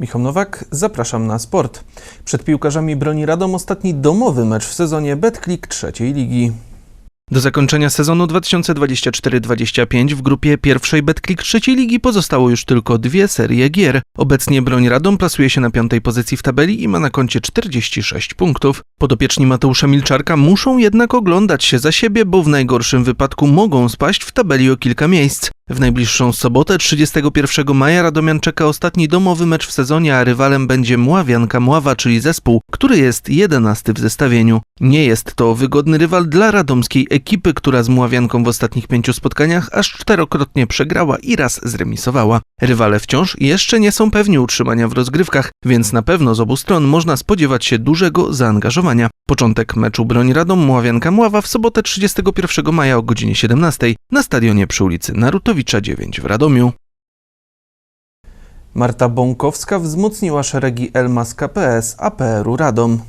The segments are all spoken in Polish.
Michał Nowak, zapraszam na sport. Przed piłkarzami broni Radom ostatni domowy mecz w sezonie Betclick trzeciej ligi. Do zakończenia sezonu 2024-25 w grupie pierwszej Betclick trzeciej ligi pozostało już tylko dwie serie gier. Obecnie Broń Radom plasuje się na piątej pozycji w tabeli i ma na koncie 46 punktów. Podopieczni Mateusza Milczarka muszą jednak oglądać się za siebie, bo w najgorszym wypadku mogą spaść w tabeli o kilka miejsc. W najbliższą sobotę 31 maja Radomian czeka ostatni domowy mecz w sezonie, a rywalem będzie Mławianka Mława, czyli zespół, który jest 11 w zestawieniu. Nie jest to wygodny rywal dla radomskiej ekipy, która z Mławianką w ostatnich pięciu spotkaniach aż czterokrotnie przegrała i raz zremisowała. Rywale wciąż jeszcze nie są pewni utrzymania w rozgrywkach, więc na pewno z obu stron można spodziewać się dużego zaangażowania. Początek meczu Broń Radom Mławianka Mława w sobotę 31 maja o godzinie 17 na stadionie przy ulicy Narutowicza 9 w Radomiu. Marta Bąkowska wzmocniła szeregi Elmas KPS APR-u Radom.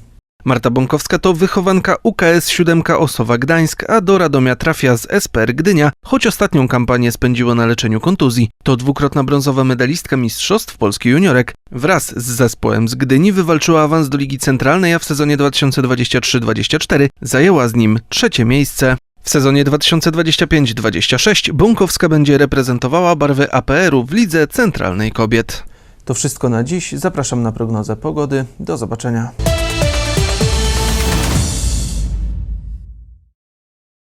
Marta Bąkowska to wychowanka UKS 7 Osowa Gdańsk, a do Radomia trafia z SPR Gdynia, choć ostatnią kampanię spędziła na leczeniu kontuzji. To dwukrotna brązowa medalistka Mistrzostw Polski Juniorek. Wraz z zespołem z Gdyni wywalczyła awans do Ligi Centralnej, a w sezonie 2023-2024 zajęła z nim trzecie miejsce. W sezonie 2025-26 Bąkowska będzie reprezentowała barwy APR-u w Lidze Centralnej Kobiet. To wszystko na dziś. Zapraszam na prognozę pogody. Do zobaczenia.